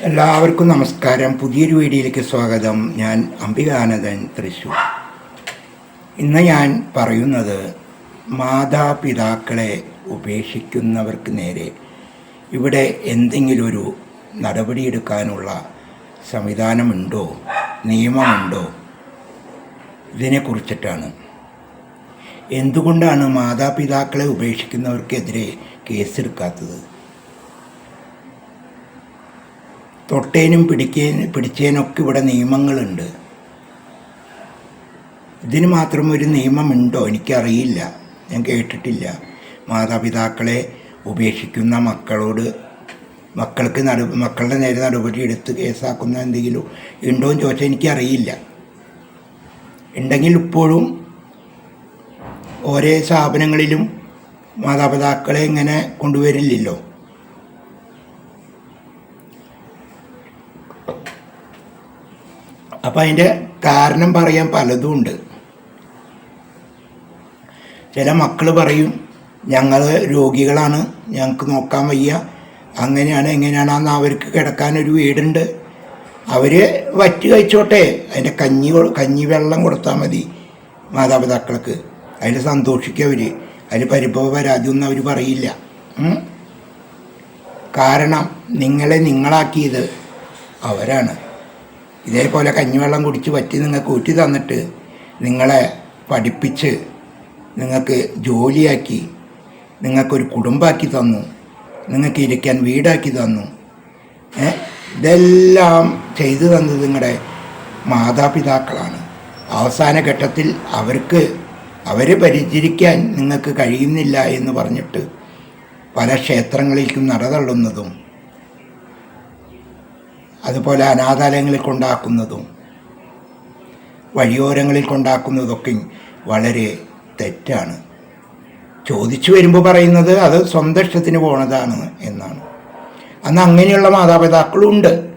എല്ലാവർക്കും നമസ്കാരം. പുതിയൊരു വീഡിയോയിലേക്ക് സ്വാഗതം. ഞാൻ അംബികാനന്ദൻ തൃശൂർ ഇന്ന് ഞാൻ പറയുന്നത് മാതാപിതാക്കളെ ഉപേക്ഷിക്കുന്നവർക്ക് നേരെ. ഇവിടെ എന്തെങ്കിലും ഒരു നടപടിയെടുക്കാനുള്ള സംവിധാനമുണ്ടോ? നിയമമുണ്ടോ? ഇതിനെക്കുറിച്ചിട്ടാണ്. എന്തുകൊണ്ടാണ് മാതാപിതാക്കളെ ഉപേക്ഷിക്കുന്നവർക്കെതിരെ കേസെടുക്കാത്തത്? തൊട്ടേനും പിടിക്കേ പിടിച്ചേനൊക്കെ ഇവിടെ നിയമങ്ങളുണ്ട്. ഇതിന് മാത്രം ഒരു നിയമമുണ്ടോ? എനിക്കറിയില്ല. ഞാൻ കേട്ടിട്ടില്ല. മാതാപിതാക്കളെ ഉപേക്ഷിക്കുന്ന മക്കളോട് മക്കൾക്ക് നടു മക്കളുടെ നേരെ നടപടി എടുത്ത് കേസാക്കുന്ന എന്തെങ്കിലും ഉണ്ടോ എന്ന് ചോദിച്ചാൽ എനിക്കറിയില്ല. ഉണ്ടെങ്കിൽ ഇപ്പോഴും ഓരോ സ്ഥാപനങ്ങളിലും മാതാപിതാക്കളെ ഇങ്ങനെ കൊണ്ടുവരില്ലല്ലോ. അപ്പം അതിന്റെ കാരണം പറയാൻ പലതും ഉണ്ട്. ചില മക്കൾ പറയും ഞങ്ങൾ രോഗികളാണ് ഞങ്ങൾക്ക് നോക്കാൻ വയ്യ. അങ്ങനെയാണ് എങ്ങനെയാണെന്ന് അവർക്ക് കിടക്കാനൊരു വീടുണ്ട്. അവർ വറ്റി കഴിച്ചോട്ടെ. അതിന്റെ കഞ്ഞി കഞ്ഞി വെള്ളം കൊടുത്താൽ മതി മാതാപിതാക്കൾക്ക്. അതിൽ സന്തോഷിക്കുക അവർ അതിൽ പരിഭവ പരാതിയൊന്നും അവർ പറയില്ല. കാരണം നിങ്ങളെ നിങ്ങളാക്കിയത് അവരാണ്. ഇതേപോലെ കഞ്ഞിവെള്ളം കുടിച്ച് പറ്റി നിങ്ങൾക്ക് ഊറ്റി തന്നിട്ട് നിങ്ങളെ പഠിപ്പിച്ച് നിങ്ങൾക്ക് ജോലിയാക്കി നിങ്ങൾക്കൊരു കുടുംബമാക്കി തന്നു നിങ്ങൾക്ക് ഇരിക്കാൻ വീടാക്കി തന്നു ഇതെല്ലാം ചെയ്തു തന്നത് നിങ്ങളുടെ മാതാപിതാക്കളാണ്. അവസാന ഘട്ടത്തിൽ അവർക്ക് അവരെ പരിചരിക്കാൻ നിങ്ങൾക്ക് കഴിയുന്നില്ല എന്ന് പറഞ്ഞിട്ട് പല ക്ഷേത്രങ്ങളിലേക്കും നടതള്ളുന്നതും അതുപോലെ അനാഥാലയങ്ങളിൽ കൊണ്ടാക്കുന്നതും വഴിയോരങ്ങളിൽ കൊണ്ടാക്കുന്നതൊക്കെ വളരെ തെറ്റാണ്. ചോദിച്ചു വരുമ്പോൾ പറയുന്നത് അത് സ്വന്തം ഇഷ്ടത്തിന് പോണതാണ് എന്നാണ്. അന്ന് അങ്ങനെയുള്ള മാതാപിതാക്കളും ഉണ്ട്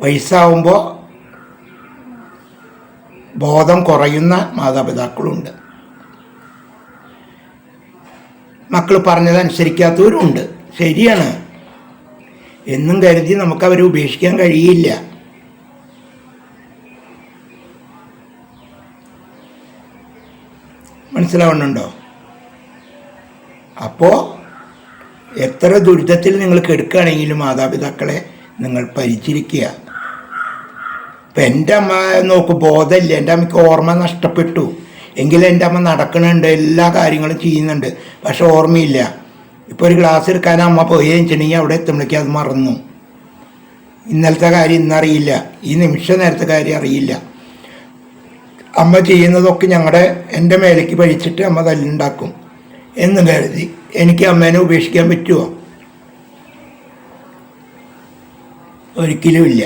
വയസ്സാവുമ്പോൾ ബോധം കുറയുന്ന മാതാപിതാക്കളുണ്ട്. മക്കൾ പറഞ്ഞതനുസരിക്കാത്തവരും ഉണ്ട് ശരിയാണ്. എന്നും കരുതി നമുക്ക് അവരെ ഉപേക്ഷിക്കാൻ കഴിയില്ല. മനസ്സിലാവുന്നുണ്ടോ? അപ്പോ എത്ര ദുരിതത്തിൽ നിങ്ങൾ കെടുക്കുകയാണെങ്കിലും മാതാപിതാക്കളെ നിങ്ങൾ പരിചരിക്കുക. ഇപ്പം എന്റെ അമ്മ നോക്ക് ബോധമില്ല. എന്റെ അമ്മയ്ക്ക് ഓർമ്മ നഷ്ടപ്പെട്ടു. എങ്കിലും എന്റെ അമ്മ നടക്കുന്നുണ്ട് എല്ലാ കാര്യങ്ങളും ചെയ്യുന്നുണ്ട്. പക്ഷെ ഓർമ്മയില്ല. ഇപ്പോൾ ഒരു ഗ്ലാസ് എടുക്കാൻ അമ്മ പോയി വെച്ചിട്ടുണ്ടെങ്കിൽ അവിടെ എത്തുമ്പോഴേക്കും അത് മറന്നു. ഇന്നലത്തെ കാര്യം ഇന്നറിയില്ല. ഈ നിമിഷ നേരത്തെ കാര്യം അറിയില്ല. അമ്മ ചെയ്യുന്നതൊക്കെ ഞങ്ങളുടെ എന്റെ മേലേക്ക് പഴിച്ചിട്ട് അമ്മ തല്ലുണ്ടാക്കും എന്ന് കരുതി. എനിക്ക് അമ്മേനെ ഉപേക്ഷിക്കാൻ പറ്റുമോ ഒരിക്കലുമില്ല.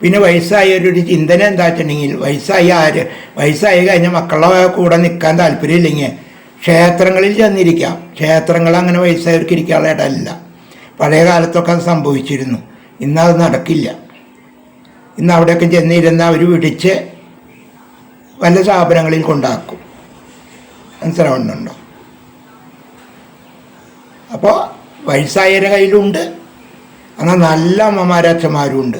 പിന്നെ വയസ്സായവരൊരു ചിന്തന എന്താ വെച്ചിട്ടുണ്ടെങ്കിൽ വയസ്സായി ആര് വയസ്സായി കഴിഞ്ഞാൽ മക്കളുടെ കൂടെ നിൽക്കാൻ താല്പര്യമില്ലെങ്കിൽ ക്ഷേത്രങ്ങളിൽ ചെന്നിരിക്കാം. ക്ഷേത്രങ്ങൾ അങ്ങനെ വയസ്സായവർക്ക് ഇരിക്കാനുള്ള ഇടമല്ല. പഴയ കാലത്തൊക്കെ അത് സംഭവിച്ചിരുന്നു. ഇന്നത് നടക്കില്ല. ഇന്ന് അവിടെയൊക്കെ ചെന്നിരുന്ന് അവർ പിടിച്ച് വല്ല സ്ഥാപനങ്ങളിൽ കൊണ്ടാക്കും. മനസ്സിലാവുന്നുണ്ടോ? അപ്പോൾ വയസ്സായവരുടെ കയ്യിലുണ്ട്. എന്നാൽ നല്ല അമ്മമാരച്ഛന്മാരും ഉണ്ട്.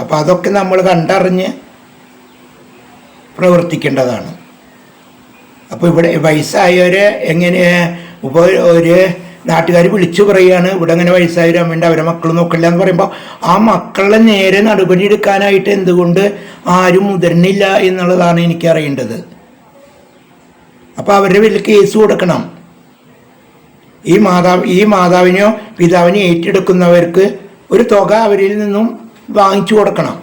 അപ്പോൾ അതൊക്കെ നമ്മൾ കണ്ടറിഞ്ഞ് പ്രവർത്തിക്കേണ്ടതാണ്. അപ്പോൾ ഇവിടെ വയസ്സായവരെ എങ്ങനെ ഇപ്പോൾ ഒരു നാട്ടുകാർ വിളിച്ചു പറയുകയാണ് ഇവിടെ അങ്ങനെ വയസ്സായ അമ്മയുണ്ട് അവരെ മക്കൾ നോക്കില്ല എന്ന് പറയുമ്പോൾ ആ മക്കളെ നേരെ നടപടി എടുക്കാനായിട്ട് എന്തുകൊണ്ട് ആരും മുതിർന്നില്ല എന്നുള്ളതാണ് എനിക്ക് അറിയേണ്ടത് അപ്പോൾ അവരുടെ പേരിൽ കേസ് കൊടുക്കണം. ഈ മാതാവ് ഈ മാതാവിനെയോ പിതാവിനെയോ ഏറ്റെടുക്കുന്നവർക്ക് ഒരു തുക അവരിൽ നിന്നും വാങ്ങിച്ചു കൊടുക്കണം.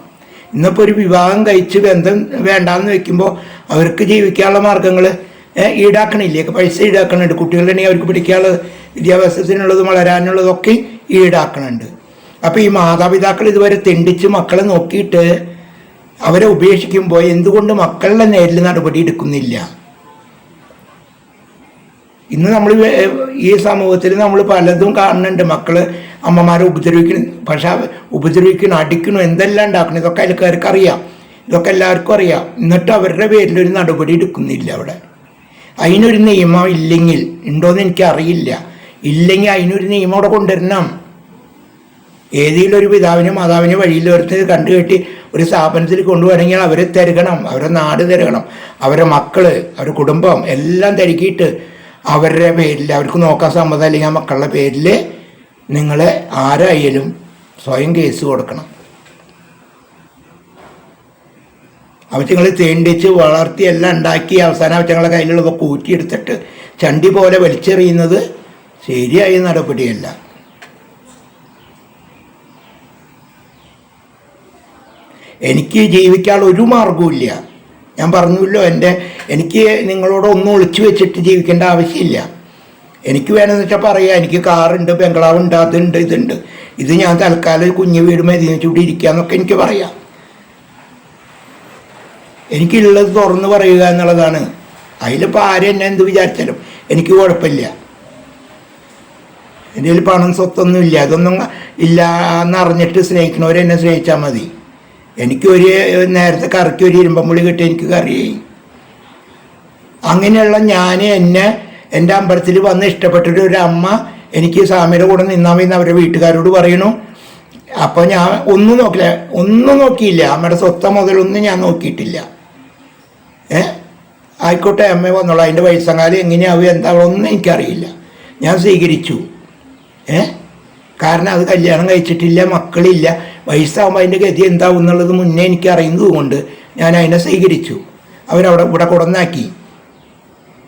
ഇന്നിപ്പോൾ ഒരു വിവാഹം കഴിച്ച് ബന്ധം വേണ്ടാന്ന് വെക്കുമ്പോൾ അവർക്ക് ജീവിക്കാനുള്ള മാർഗങ്ങൾ ഈടാക്കണില്ലേ? പൈസ ഈടാക്കണുണ്ട്. കുട്ടികളുണ്ടെങ്കിൽ അവർക്ക് പിടിക്കാനുള്ള വിദ്യാഭ്യാസത്തിനുള്ളതും വളരാനുള്ളതൊക്കെ ഈടാക്കണുണ്ട്. അപ്പോൾ ഈ മാതാപിതാക്കൾ ഇതുവരെ തെണ്ടിച്ച് മക്കളെ നോക്കിയിട്ട് അവരെ ഉപേക്ഷിക്കുമ്പോൾ എന്തുകൊണ്ട് മക്കളുടെ നേരിൽ നടപടി എടുക്കുന്നില്ല? ഇന്ന് നമ്മൾ ഈ സമൂഹത്തിൽ നമ്മൾ പലതും കാണുന്നുണ്ട്. മക്കൾ അമ്മമാരെ ഉപദ്രവിക്കണം പക്ഷെ ഉപദ്രവിക്കണം അടിക്കണം എന്തെല്ലാം ഉണ്ടാക്കണം ഇതൊക്കെ അയൽക്കാർക്ക് അറിയാം ഇതൊക്കെ എല്ലാവർക്കും അറിയാം. എന്നിട്ട് അവരുടെ പേരിൽ ഒരു നടപടി എടുക്കുന്നില്ല അവിടെ. അതിനൊരു നിയമം ഇല്ലെങ്കിൽ ഉണ്ടോയെന്ന് എനിക്കറിയില്ല. ഇല്ലെങ്കിൽ അതിനൊരു നിയമം അവിടെ കൊണ്ടുവരണം. ഏതെങ്കിലും ഒരു പിതാവിനും മാതാവിനും വഴിയിൽ ഒരുത്ത് കണ്ടു കെട്ടി ഒരു സ്ഥാപനത്തിൽ കൊണ്ടുവരണമെങ്കിൽ അവരെ തിരകണം അവരെ നാട് തിരകണം അവരെ മക്കൾ അവരുടെ കുടുംബം എല്ലാം തിരക്കിയിട്ട് അവരുടെ പേരിൽ അവർക്ക് നോക്കാൻ സമ്മതം അല്ലെങ്കിൽ ആ മക്കളുടെ പേരിൽ നിങ്ങളെ ആരായാലും സ്വയം കേസ് കൊടുക്കണം. അവറ്റങ്ങൾ തേണ്ടിച്ച് വളർത്തി എല്ലാം ഉണ്ടാക്കി അവസാനം അവറ്റങ്ങളെ കയ്യിലുള്ളതൊക്കെ കൂറ്റിയെടുത്തിട്ട് ചണ്ടി പോലെ വലിച്ചെറിയുന്നത് ശരിയായ നടപടിയല്ല. എനിക്ക് ജീവിക്കാൻ ഒരു മാർഗവുമില്ല ഞാൻ പറഞ്ഞല്ലോ എന്റെ എനിക്ക് നിങ്ങളോട് ഒന്നും ഒളിച്ചു വെച്ചിട്ട് ജീവിക്കേണ്ട ആവശ്യമില്ല. എനിക്ക് വേണമെന്ന് വെച്ചാൽ പറയാം എനിക്ക് കാറുണ്ട് ബംഗ്ലാവുണ്ട് അതുണ്ട് ഇതുണ്ട്. ഇത് ഞാൻ തൽക്കാലം കുഞ്ഞു വീട് ഇരിക്കുക എന്നൊക്കെ എനിക്ക് പറയാം. എനിക്കുള്ളത് തുറന്ന് പറയുക എന്നുള്ളതാണ്. അതിലിപ്പോൾ ആരും എന്നെ എന്ത് വിചാരിച്ചാലും എനിക്ക് കുഴപ്പമില്ല. എന്റെ കയ്യിൽ പണം സ്വത്തൊന്നും ഇല്ല. അതൊന്നും ഇല്ല എന്നറിഞ്ഞിട്ട് സ്നേഹിക്കണവരെ എന്നെ സ്നേഹിച്ചാൽ മതി. എനിക്ക് ഒരു നേരത്തെ കറിക്ക് ഒരു ഇരുമ്പമ്പുളി കിട്ടി എനിക്ക് കറിയായി അങ്ങനെയുള്ള ഞാൻ എന്നെ എന്റെ അമ്പലത്തിൽ വന്ന് ഇഷ്ടപ്പെട്ടിട്ട് ഒരു അമ്മ എനിക്ക് സ്വാമിയുടെ കൂടെ നിന്നാൽ മതി അവരുടെ വീട്ടുകാരോട് പറയണു. അപ്പോൾ ഞാൻ ഒന്നും നോക്കില്ല. ഒന്നും നോക്കിയില്ല. അമ്മയുടെ സ്വത്തം മുതലൊന്നും ഞാൻ നോക്കിയിട്ടില്ല. ഏ? ആയിക്കോട്ടെ അമ്മ വന്നോളൂ. അതിന്റെ വയസ്സങ്കാലം എങ്ങനെയാവും? ഒന്നും എനിക്കറിയില്ല. ഞാൻ സ്വീകരിച്ചു. ഏ? കാരണം അത് കല്യാണം കഴിച്ചിട്ടില്ല മക്കളില്ല. വയസ്സാകുമ്പോൾ അതിന്റെ ഗതി എന്താവും എന്നുള്ളത് മുന്നേ എനിക്ക് അറിയുന്നതുകൊണ്ട് ഞാൻ അതിനെ സ്വീകരിച്ചു. അവരവിടെ ഇവിടെ കൊടന്നാക്കി.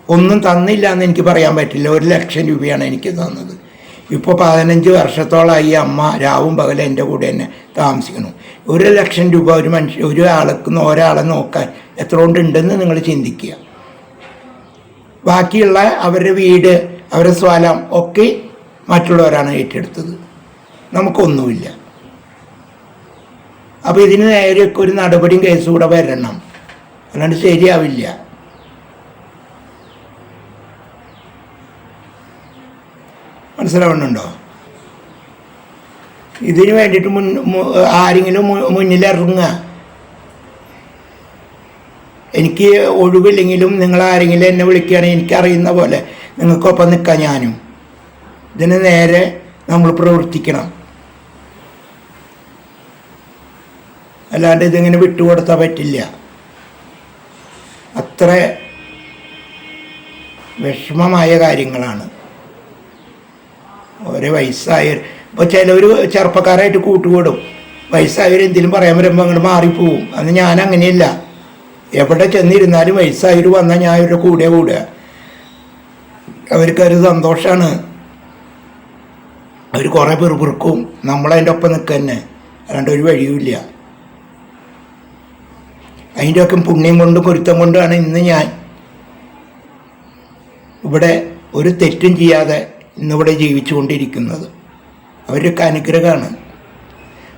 ഒന്നും തന്നില്ല എന്ന് എനിക്ക് പറയാൻ പറ്റില്ല. ഒരു ലക്ഷം രൂപയാണ് എനിക്ക് തന്നത്. ഇപ്പോൾ പതിനഞ്ച് വർഷത്തോളമായി അമ്മ രാവും പകലും എന്റെ കൂടെ തന്നെ താമസിക്കണം ഒരു ലക്ഷം രൂപ ഒരു മനുഷ്യ ഒരാൾക്ക് ഒരാളെ നോക്കാൻ എത്ര കൊണ്ടുണ്ടെന്ന് നിങ്ങൾ ചിന്തിക്കുക. ബാക്കിയുള്ള അവരുടെ വീട് അവരുടെ സ്ഥലം ഒക്കെ മറ്റുള്ളവരാണ് ഏറ്റെടുത്തത്. നമുക്കൊന്നുമില്ല. അപ്പോൾ ഇതിന് നേരെയൊക്കെ ഒരു നടപടിയും കേസും കൂടെ വരണം. അല്ലാണ്ട് ശരിയാവില്ല. മനസ്സിലാവുന്നുണ്ടോ? ഇതിന് വേണ്ടിയിട്ട് മുൻ ആരെങ്കിലും മുന്നിലിറങ്ങുക. എനിക്ക് ഒഴിവില്ലെങ്കിലും നിങ്ങൾ ആരെങ്കിലും എന്നെ വിളിക്കുകയാണെങ്കിൽ എനിക്കറിയുന്ന പോലെ നിങ്ങൾക്കൊപ്പം നിൽക്കാം ഞാനും. ഇതിന് നേരെ നമ്മൾ പ്രവർത്തിക്കണം. അല്ലാണ്ട് ഇതിങ്ങനെ വിട്ടുകൊടുത്താൽ പറ്റില്ല. അത്ര വിഷമമായ കാര്യങ്ങളാണ്. ഓരോ വയസ്സായ ഇപ്പോൾ ചിലവർ ചെറുപ്പക്കാരായിട്ട് കൂട്ടുകൂടും. വയസ്സായവർ എന്തെങ്കിലും പറയാൻ വരുമ്പോൾ അങ്ങോട്ട് മാറിപ്പോവും. അന്ന് ഞാൻ അങ്ങനെയല്ല. എവിടെ ചെന്നിരുന്നാലും വയസ്സായിട്ട് വന്നാൽ ഞാൻ അവരുടെ കൂടെ കൂടുക അവർക്കൊരു സന്തോഷമാണ് അവർ കുറേ പെറുപിറുക്കും. നമ്മളതിന്റെ ഒപ്പം നിൽക്കുക തന്നെ അല്ലാണ്ട് ഒരു വഴിയുമില്ല. അതിന്റെയൊക്കെ പുണ്യം കൊണ്ടും കുരുത്തം കൊണ്ടുമാണ് ഇന്ന് ഞാൻ ഇവിടെ ഒരു തെറ്റും ചെയ്യാതെ ഇന്നിവിടെ ജീവിച്ചു കൊണ്ടിരിക്കുന്നത് അവരൊക്കെ അനുഗ്രഹമാണ്.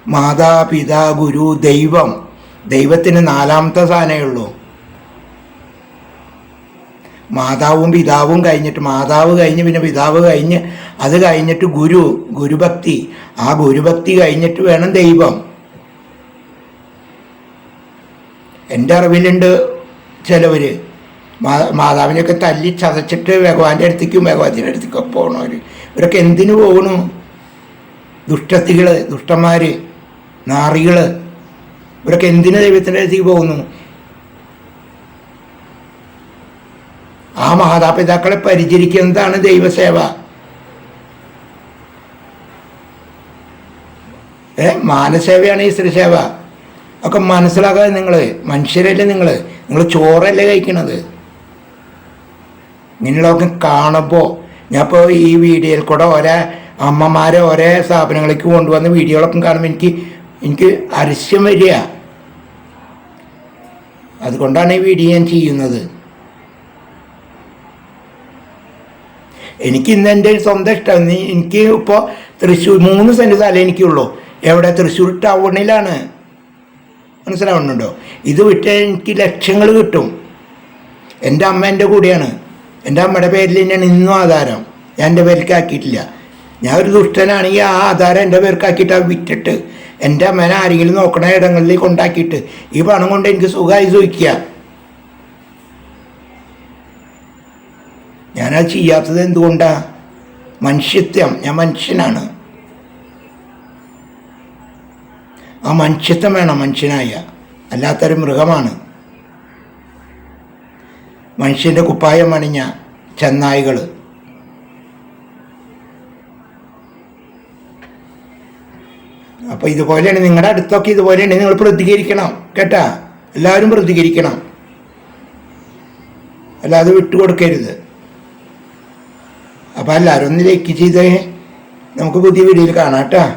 മാതാപിതാ ഗുരു ദൈവം ദൈവത്തിന് നാലാമത്തെ സാധനമേ മാതാവും പിതാവും കഴിഞ്ഞിട്ട് മാതാവ് കഴിഞ്ഞ് പിന്നെ പിതാവ് കഴിഞ്ഞ് അത് കഴിഞ്ഞിട്ട് ഗുരു ഗുരുഭക്തി. ആ ഗുരുഭക്തി കഴിഞ്ഞിട്ട് വേണം ദൈവം. എന്റെ അറിവിലുണ്ട് ചിലവർ മാ മാതാവിനെയൊക്കെ തല്ലി ചതച്ചിട്ട് ഭഗവാന്റെ അടുത്തേക്കും ഭഗവാന്റെ അടുത്തേക്കും പോകണവർ ഇവരൊക്കെ എന്തിനു പോകണു ദുഷ്ടത്തികൾ ദുഷ്ടന്മാർ നാറികൾ ഇവരൊക്കെ എന്തിനു ദൈവത്തിന്റെ അടുത്തേക്ക് പോകുന്നു? ആ മാതാപിതാക്കളെ പരിചരിക്കുന്നതാണ് ദൈവസേവ. ഏ മാനസേവയാണ് ഈ സ്ത്രീസേവ. ഒക്കെ മനസ്സിലാക്കാതെ നിങ്ങൾ മനുഷ്യരല്ലേ നിങ്ങൾ നിങ്ങൾ ചോറല്ലേ കഴിക്കണത്? നിങ്ങളൊക്കെ കാണുമ്പോൾ ഞാൻ ഇപ്പോൾ ഈ വീഡിയോയിൽ കൂടെ ഒരേ അമ്മമാരെ ഒരേ സ്ഥാപനങ്ങളിലേക്ക് കൊണ്ടുവന്ന വീഡിയോകളൊക്കെ കാണുമ്പോൾ എനിക്ക് എനിക്ക് അരിശ്യം വരിക. അതുകൊണ്ടാണ് ഈ വീഡിയോ ഞാൻ ചെയ്യുന്നത്. എനിക്ക് ഇന്ന് എന്റെ സ്വന്തം ഇഷ്ടം. എനിക്ക് ഇപ്പോൾ തൃശ്ശൂർ മൂന്ന് സെന്റ് സ്ഥലം എനിക്കുള്ളൂ. എവിടെ? തൃശ്ശൂർ ടൗണിലാണ്. മനസ്സിലാവുന്നുണ്ടോ? ഇത് വിട്ട് എനിക്ക് ലക്ഷങ്ങൾ കിട്ടും. എന്റെ അമ്മ എന്റെ കൂടെയാണ്. എന്റെ അമ്മയുടെ പേരിൽ തന്നെയാണ് ഇന്നും ആധാരം. ഞാൻ എന്റെ പേരിലേക്ക് ആക്കിയിട്ടില്ല ഞാൻ ഒരു ദുഷ്ടനാണെങ്കിൽ ആ ആധാരം എന്റെ പേർക്കാക്കിയിട്ട് വിറ്റിട്ട്. എന്റെ അമ്മേനെ ആരെങ്കിലും നോക്കണ ഇടങ്ങളിൽ കൊണ്ടാക്കിയിട്ട് ഈ പണം കൊണ്ട് എനിക്ക് സുഖമായി ചോദിക്കുക ഞാനത് ചെയ്യാത്തത് എന്തുകൊണ്ടാ? മനുഷ്യത്വം. ഞാൻ മനുഷ്യനാണ്. ആ മനുഷ്യത്വം വേണം മനുഷ്യനായ. അല്ലാത്തൊരു മൃഗമാണ്. മനുഷ്യന്റെ കുപ്പായം അണിഞ്ഞ ചെന്നായികൾ അപ്പോൾ ഇതുപോലെയാണ് നിങ്ങളുടെ അടുത്തൊക്കെ ഇതുപോലെയാണ് നിങ്ങൾ പ്രതികരിക്കണം കേട്ടാ? എല്ലാവരും പ്രതികരിക്കണം. അല്ലാതെ വിട്ടുകൊടുക്കരുത്. അപ്പോൾ എല്ലാവരും ഒന്ന് ലൈക്ക് ചെയ്തേ. നമുക്ക് പുതിയ വീഡിയോയിൽ കാണാം കേട്ടോ?